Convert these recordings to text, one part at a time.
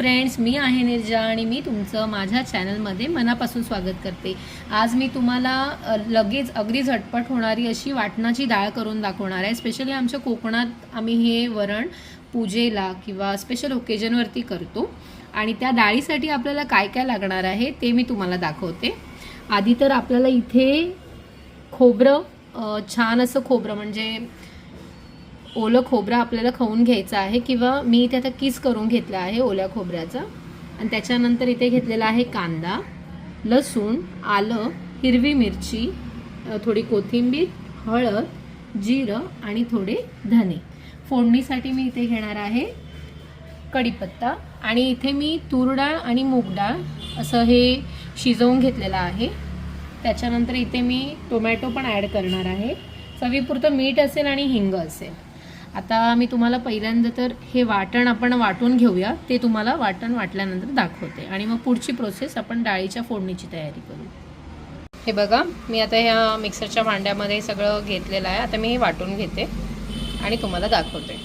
Friends मी आहे निर्जा आणि मी तुमचं माझ्या चॅनलमध्ये मनापासून स्वागत करते. आज मी तुम्हाला लगेच अगदी झटपट होणारी अशी वाटणाची डाळ करून दाखवणार आहे. स्पेशली आमच्या कोकणात आम्ही हे वरण पूजेला किंवा स्पेशल ओकेजनवरती करतो. आणि त्या डाळीसाठी आपल्याला काय काय लागणार आहे ते मी तुम्हाला दाखवते. आधी तर आपल्याला इथे खोबरं छान असं खोबरं म्हणजे ओलं खोबरं आपल्याला खाऊन घ्यायचं आहे किंवा मी इथे आता किस करून घेतला आहे ओल्या खोबऱ्याचा. आणि त्याच्यानंतर इथे घेतलेला आहे कांदा लसूण आलं हिरवी मिरची थोडी कोथिंबीर हळद जिरं आणि थोडे धने. फोडणीसाठी मी इथे घेणार आहे कढीपत्ता आणि इथे मी तूर डाळ आणि मूग डाळ असं हे शिजवून घेतलेलं आहे. त्याच्यानंतर इथे मी टोमॅटो पण ॲड करणार आहे. चवीपुरतं मीठ असेल आणि हिंग असेल. आता मी तुम्हाला पहिल्यांदा तर हे वाटण आपण वाटून घेऊया. ते तुम्हाला वाटण वाटल्यानंतर दाखवते. आणि मग पुढची प्रोसेस आपण डाळीच्या फोडणीची तयारी करू. हे बघा मी आता ह्या मिक्सरच्या भांड्यामध्ये सगळं घेतलेलं आहे. आता मी हे वाटून घेते आणि तुम्हाला दाखवते.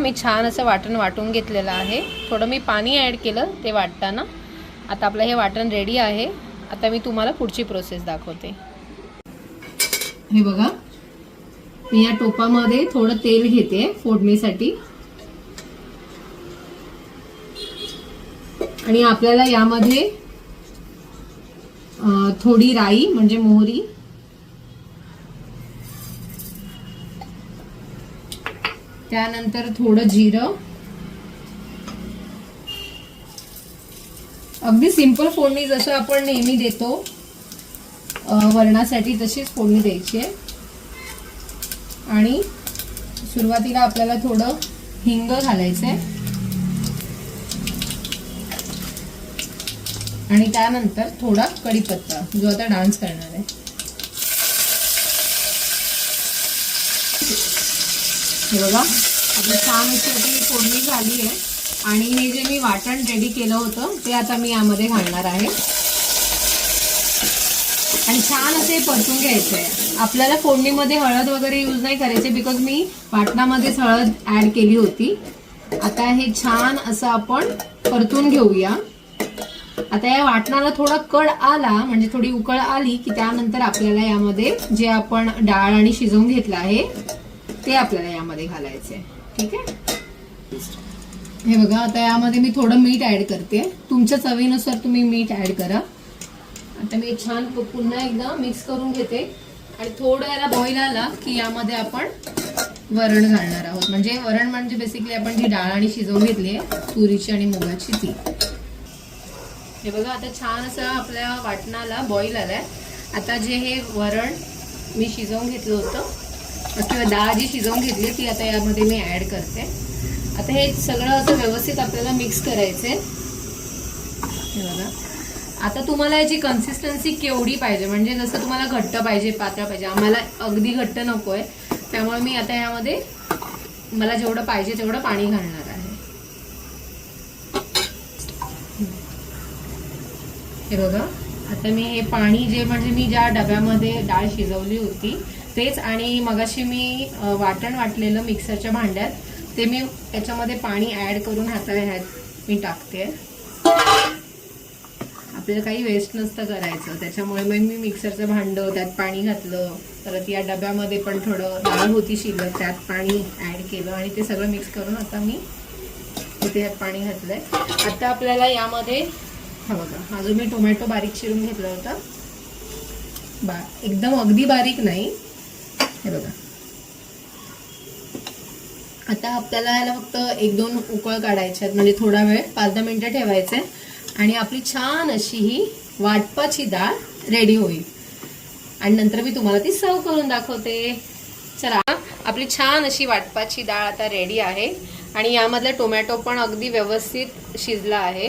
मी छान असं वाटण वाटून घेतलेलं आहे. थोडं मी पाणी ॲड केलं ते वाटताना. आता आपलं हे वाटण रेडी आहे. आता मी तुम्हाला पुढची प्रोसेस दाखवते. हे बघा मी या टोपामध्ये थोडं तेल घेते फोडणीसाठी. आणि आपल्याला यामध्ये थोडी राई म्हणजे मोहरी. त्यानंतर थोडं जिरं. अगदी सिंपल फोडणी जसं आपण नेहमी देतो वरणासाठी तशीच फोडणी द्यायची आहे. आणि सुरुवातीला आपल्याला थोडं हिंग घालायचं आहे आणि त्यानंतर थोडा कढीपत्ता जो आता डान्स करणार आहे. हे बघा छान अशी फोडणी झाली आहे. आणि हे जे मी वाटण रेडी केलं होतं ते आता मी यामध्ये घालणार आहे. आणि छान असे परतून घ्यायचे. आपल्याला फोडणीमध्ये हळद वगैरे यूज नाही करायचे बिकॉज मी वाटणामध्येच हळद ऍड केली होती. आता हे छान असं आपण परतून घेऊया. आता या वाटणाला थोडा कड आला म्हणजे थोडी उकळ आली की त्यानंतर आपल्याला यामध्ये जे आपण डाळ आणि शिजवून घेतलं आहे ते आपल्याला यामध्ये घालायचे. ठीक आहे? हे बघा आता यामध्ये मी थोडं मीठ ऍड करते. तुमच्या चवीनुसार तुम्ही मीठ ऍड करा. आता मी छान पुन्हा एकदा मिक्स करून घेते. आणि थोडं याला बॉईल आला की यामध्ये आपण वरण घालणार आहोत. म्हणजे वरण म्हणजे बेसिकली आपण जी डाळ आणि शिजवून घेतली आहे तुरीची आणि मुगाची ती. हे बघा आता छान असं आपल्या वाटणाला बॉईल आलाय. आता जे हे वरण मी शिजवून घेतलं होतं किंवा डाळ जी शिजवून घेतली ती आता यामध्ये मी ऍड करते. आता हे सगळं असं व्यवस्थित आपल्याला मिक्स करायचंय. हे बघा. आता तुम्हाला याची कन्सिस्टन्सी केवढी पाहिजे? म्हणजे जसं तुम्हाला घट्ट पाहिजे पातळ पाहिजे. आम्हाला अगदी घट्ट नको आहे त्यामुळे मी आता यामध्ये मला जेवढं पाहिजे तेवढं पाणी घालणार आहे. हे बघा. आता मी हे पाणी जे म्हणजे मी ज्या डब्यामध्ये डाळ शिजवली होती तेच आणि मगाशी मी वाटण वाटलेलं मिक्सरच्या भांड्यात ते मी याच्यामध्ये पाणी ॲड करून हाताला ह्यात मी टाकते. आपल्याला काही वेस्ट नसतं करायचं. त्याच्यामुळे मग मी मिक्सरचं भांडं त्यात पाणी घातलं. परत या डब्यामध्ये पण थोडं डाळ होती शिल्लक त्यात पाणी ॲड केलं आणि ते सगळं मिक्स करून आता मी इथे ह्यात पाणी घातलंय. आता आपल्याला यामध्ये हा बघा हा जो मी टोमॅटो बारीक चिरून घेतला होता बा एकदम अगदी बारीक नाही. हे बघा. आता आपल्याला याला फक्त एक दोन उकळ काढायचे आहेत. म्हणजे थोडा वेळ पाच दहा मिनिटं ठेवायचे आणि आपली छान अशी ही वाटपाची डाळ रेडी होईल. आणि नंतर मी तुम्हाला ती सर्व करून दाखवते. चला आपली छान अशी वाटपाची डाळ आता रेडी आहे. आणि यामधला टोमॅटो पण अगदी व्यवस्थित शिजला आहे.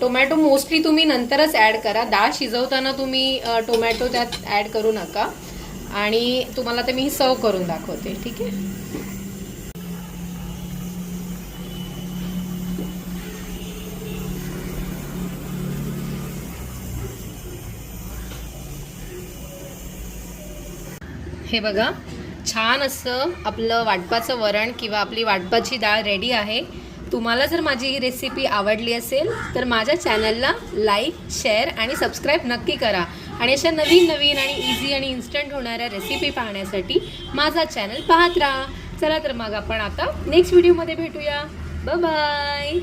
टोमॅटो मोस्टली तुम्ही नंतरच ॲड करा. डाळ शिजवताना तुम्ही टोमॅटो त्यात ॲड करू नका. आणि तुम्हाला ते मी सर्व करून दाखवते. ठीक आहे? हे बघा छान असं आपलं वाटपाचं वरण किंवा आपली वाटपाची डाळ रेडी आहे. तुम्हाला जर माझी ही रेसिपी आवडली असेल तर माझ्या चॅनलला लाईक शेअर आणि सबस्क्राईब नक्की करा. आणि अशा नवीन नवीन आणि इझी आणि इन्स्टंट होणाऱ्या रेसिपी पाहण्यासाठी माझा चॅनल पाहत राहा. चला तर मग आपण आता नेक्स्ट व्हिडिओमध्ये भेटूया. बाय